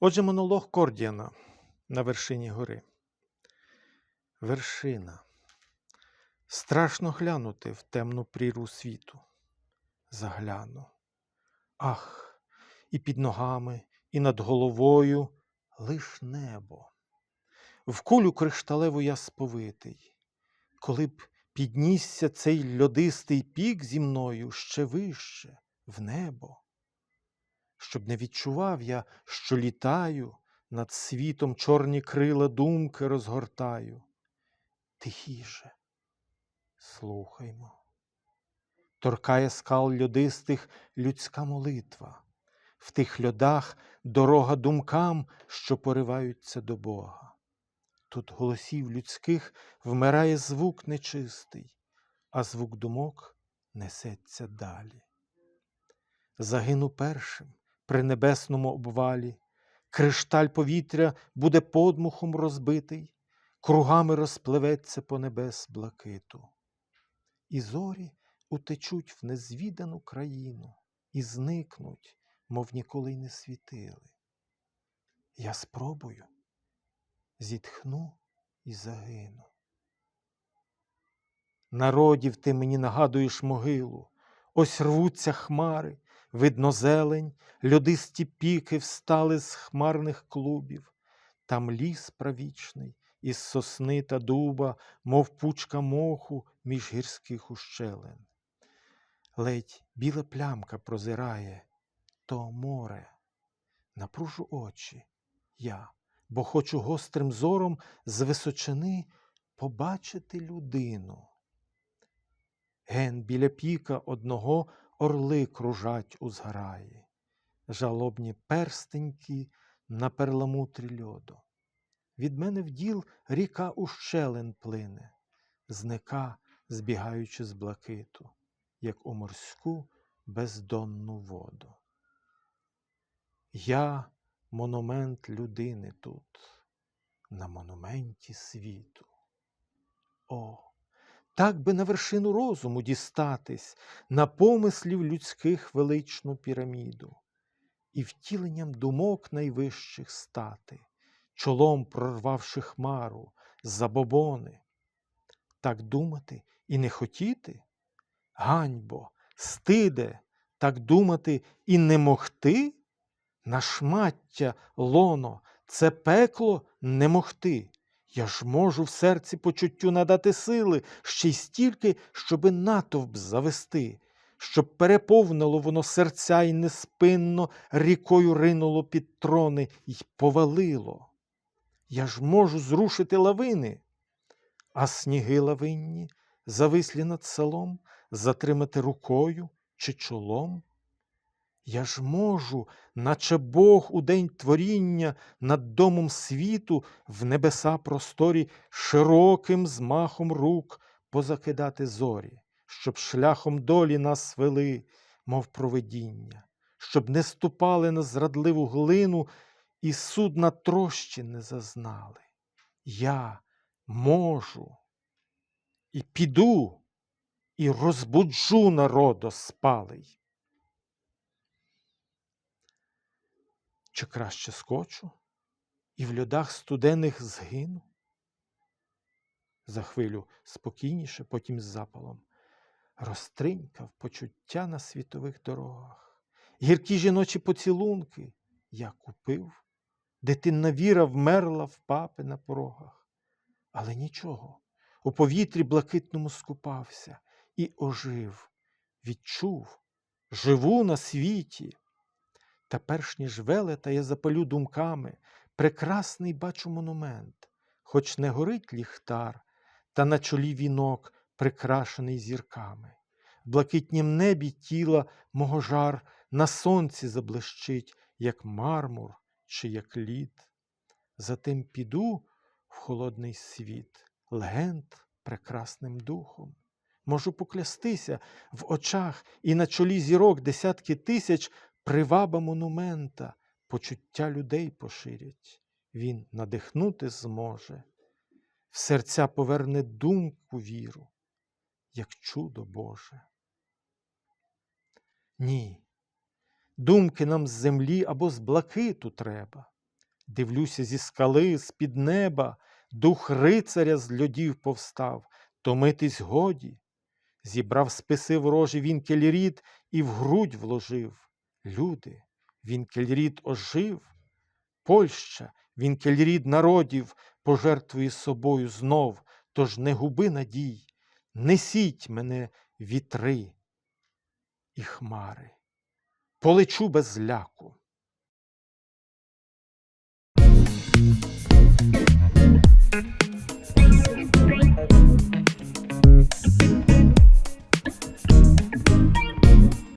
Отже, монолог Кордіана на вершині гори. Вершина. Страшно глянути в темну прірву світу. Загляну. Ах, і під ногами, і над головою лиш небо. В кулю кришталеву я сповитий. Коли б піднісся цей льодистий пік зі мною ще вище, в небо щоб не відчував я, що літаю, над світом чорні крила думки розгортаю. Тихіше, слухаймо. Торкає скал льодистих людська молитва, в тих льодах дорога думкам, що пориваються до Бога. Тут голосів людських вмирає звук нечистий, а звук думок несеться далі. Загину першим, при небесному обвалі, кришталь повітря буде подмухом розбитий, кругами розпливеться по небес блакиту. І зорі утечуть в незвідану країну і зникнуть, мов ніколи й не світили. Я спробую, зітхну і загину. Народів ти мені нагадуєш могилу, ось рвуться хмари, Видно зелень, льодисті піки встали з хмарних клубів, там ліс правічний, із сосни та дуба, мов пучка моху між гірських ущелин. Ледь біла плямка прозирає то море. Напружу очі я, бо хочу гострим зором з височини побачити людину. Ген біля піка одного орли кружать у зграї, жалобні перстеньки на перламутрі льоду. Від мене в діл ріка ущелин плине, зника, збігаючи з блакиту, як у морську бездонну воду. Я монумент людини тут, на монументі світу. О! Так би на вершину розуму дістатись, на помислів людських величну піраміду, і втіленням думок найвищих стати, чолом прорвавши хмару, забобони. Так думати і не хотіти? Ганьбо, стиде, так думати і не могти? На шмаття, лоно, це пекло не могти. Я ж можу в серці почуттю надати сили ще й стільки, щоби натовп завести, щоб переповнило воно серця й неспинно рікою ринуло під трони й повалило. Я ж можу зрушити лавини, а сніги лавинні, завислі над селом, затримати рукою чи чолом. Я ж можу, наче Бог у день творіння над домом світу в небеса просторі широким змахом рук позакидати зорі, щоб шляхом долі нас вели, мов провидіння, щоб не ступали на зрадливу глину і суд на трощі не зазнали. Я можу і піду, і розбуджу народо спалий. Чи краще скочу? І в льодах студених згину? За хвилю спокійніше, потім з запалом, розтринькав почуття на світових дорогах, гіркі жіночі поцілунки я купив, дитинна віра вмерла в папи на порогах, але нічого, у повітрі блакитному скупався і ожив, відчув, живу на світі. Та перш ніж велета я запалю думками, прекрасний бачу монумент, хоч не горить ліхтар, та на чолі вінок, прикрашений зірками. В блакитнім небі тіла мого жар на сонці заблищить, як мармур чи як лід. Затим піду в холодний світ, легенд прекрасним духом. Можу поклястися в очах і на чолі зірок десятки тисяч Приваба монумента почуття людей поширять, він надихнути зможе, в серця поверне думку віру, як чудо Боже. Ні, думки нам з землі або з блакиту треба, Дивлюся зі скали, з-під неба, дух рицаря з льодів повстав, томитись годі. Зібрав списи ворожі він кельрід і в грудь вложив. Люди, він кельрід ожив. Польща, він кельрід народів, пожертвує собою знов, тож не губи надій, несіть мене вітри і хмари, полечу без зляку.